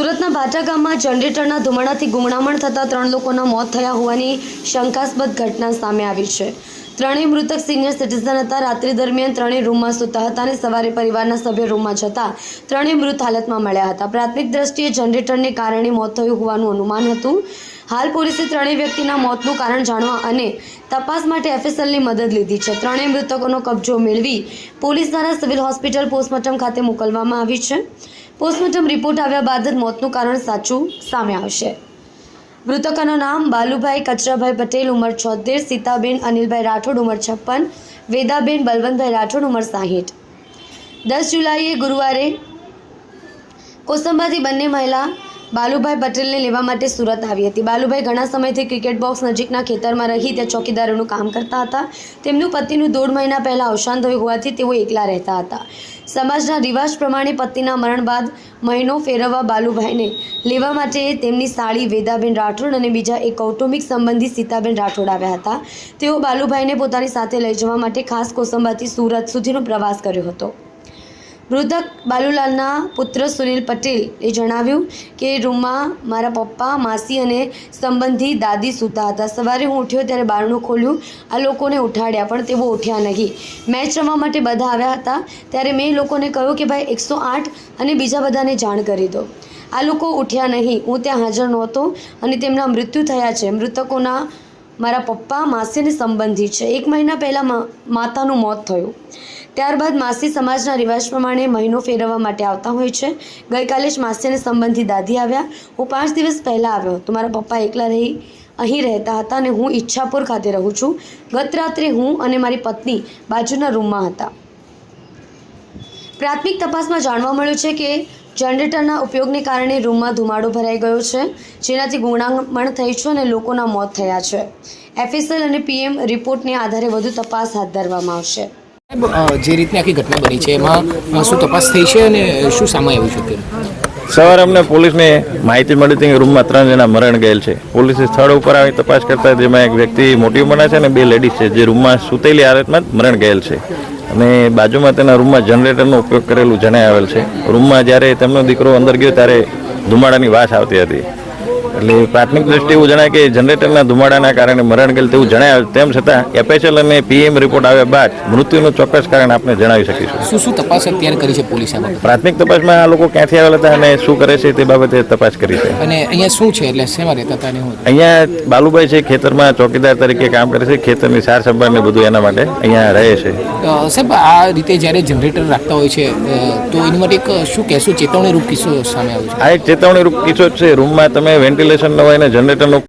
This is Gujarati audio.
સુરતના ભાટા ગામમાં જનરેટરના ધુમાડાથી ગુમડામણ થતા ત્રણ લોકોના મોત થયા હોવાની શંકાસ્પદ ઘટના સામે આવી છે. ત્રણેય મૃતક સિનિયર સિટીઝન હતા. રાત્રિ દરમિયાન ત્રણેય રૂમમાં સૂતા હતા અને સવારે પરિવારના સભ્ય રૂમમાં જતા ત્રણેય મૃત હાલતમાં મળ્યા હતા. પ્રાથમિક દ્રષ્ટિએ જનરેટરને કારણે મોત થયું હોવાનું અનુમાન હતું. હાલ પોલીસે ત્રણેય વ્યક્તિના મોતનું કારણ જાણવા અને તપાસ માટે એફએસએલની મદદ લીધી છે. ત્રણેય મૃતકોનો કબજો મેળવી પોલીસ દ્વારા સિવિલ હોસ્પિટલ પોસ્ટમોર્ટમ ખાતે મોકલવામાં આવી છે. પોસ્ટમોર્ટમ રિપોર્ટ આવ્યા બાદ જ મોતનું કારણ સાચું સામે આવશે. મૃતકોનું નામ બાલુભાઈ કચરાભાઈ પટેલ, ઉંમર છોતેર, સીતાબેન, અનિલભાઈ રાઠોડ, ઉંમર છપ્પન, વેદાબેન, બલવંતભાઈ રાઠોડ, ઉંમર સાહીઠ. દસ જુલાઈએ ગુરુવારે કોસંબાથી બંને મહિલા બાલુભાઈ પટેલને લેવા માટે સુરત આવી હતી. બાલુભાઈ ઘણા સમયથી ક્રિકેટ બોક્સ નજીકના ખેતરમાં રહી ત્યાં ચોકીદારોનું કામ કરતા હતા. તેમનું પતિનું દોઢ મહિના પહેલાં અવસાન થયું હોવાથી તેઓ એકલા રહેતા હતા. સમાજના રિવાજ પ્રમાણે પતિના મરણ બાદ મહિનો ફેરવવા બાલુભાઈને લેવા માટે તેમની સાળી વેદાબેન રાઠોડ અને બીજા એક કૌટુંબિક સંબંધી સીતાબેન રાઠોડ આવ્યા હતા. તેઓ બાલુભાઈને પોતાની સાથે લઈ જવા માટે ખાસ કોસંબાથી સુરત સુધીનો પ્રવાસ કર્યો હતો. મૃતક બાલુલાલના પુત્ર સુનિલ પટેલે જણાવ્યું કે રૂમમાં મારા પપ્પા, માસી અને સંબંધી દાદી સૂતા હતા. સવારે હું ઉઠ્યો ત્યારે બારણું ખોલ્યું. આ લોકોને ઉઠાડ્યા, પણ તેઓ ઉઠ્યા નહીં. મેચ રમવા માટે બધા આવ્યા હતા. ત્યારે મેં લોકોને કહ્યું કે, ભાઈ, એકસો આઠ અને બીજા બધાને જાણ કરી દો. આ લોકો ઉઠ્યા નહીં. હું ત્યાં હાજર નહોતો અને તેમના મૃત્યુ થયા છે. મૃતકોના મારા પપ્પા, માસી અને સંબંધી છે. એક મહિના પહેલાં માતાનું મોત થયું. ત્યારબાદ માસી સમાજના રિવાજ પ્રમાણે મહિનો ફેરવવા માટે આવતા હોય છે. ગઈકાલે જ માસી અને સંબંધી દાદી આવ્યા. હું પાંચ દિવસ પહેલાં આવ્યો. તો મારા પપ્પા એકલા રહી, અહીં રહેતા હતા અને હું ઈચ્છાપુર ખાતે રહું છું. ગત રાત્રે હું અને મારી પત્ની બાજુના રૂમમાં હતા. પ્રાથમિક તપાસમાં જાણવા મળ્યું છે કે જનરેટરના ઉપયોગને કારણે રૂમમાં ધુમાડો ભરાઈ ગયો છે, જેનાથી ગુણાંગમણ થઈ છે અને લોકોના મોત થયા છે. એફએસએલ અને પીએમ રિપોર્ટને આધારે વધુ તપાસ હાથ ધરવામાં આવશે. જે રીતની આખી ઘટના બની છે, એમાં શું તપાસ થઈ છે અને શું સામે આવ્યું છે સવારે અમને પોલીસને માહિતી મળી હતી કે રૂમમાં ત્રણ જણા મરણ ગયેલ છે. પોલીસે સ્થળ ઉપર આવી તપાસ કરતા જેમાં એક વ્યક્તિ મોટી ઉંમરના છે અને બે લેડીઝ છે, જે રૂમમાં સૂતેલી હાલતમાં મરણ ગયેલ છે. અને બાજુમાં તેના રૂમમાં જનરેટરનો ઉપયોગ કરેલું જણાઈ આવેલ છે. રૂમમાં જ્યારે તેમનો દીકરો અંદર ગયો ત્યારે ધુમાડાની વાસ આવતી હતી. એટલે પ્રાથમિક દ્રષ્ટિએ એવું જણાય કે જનરેટરના ધુમાડાના કારણે મરણ ગયેલ તેવું જણાય. તેમ છતાં એપેચલ અને પીએમ રિપોર્ટ આવ્યા બાદ મૃત્યુનું ચોક્કસ કારણ આપણે જણાવી શકીશું. શું શું તપાસ અત્યારે કરી છે પોલીસે પ્રાથમિક તપાસમાં આ લોકો ક્યાંથી આવેલા હતા અને શું કરે છે તે બાબતે તપાસ કરી છે. અને અહીંયા શું છે? એટલે શેમાં રહેતા હતા? અહીંયા બાલુભાઈ છે ખેતરમાં ચોકીદાર તરીકે કામ કરે છે ખેતરની સાર સંભાળ ને બધું એના માટે અહીંયા રહે છે. સાહેબ આ રીતે જ્યારે જનરેટર રાખતા હોય છે તો એની માટે એક શું કહેશું? ચેતવણી રૂપ કિસ્સો સામે આવ્યો છે. આ એક ચેતવણીરૂપ કિસ્સો જ છે. રૂમમાં તમે વેન્ટિલેશન ન હોય ને જનરેટરનો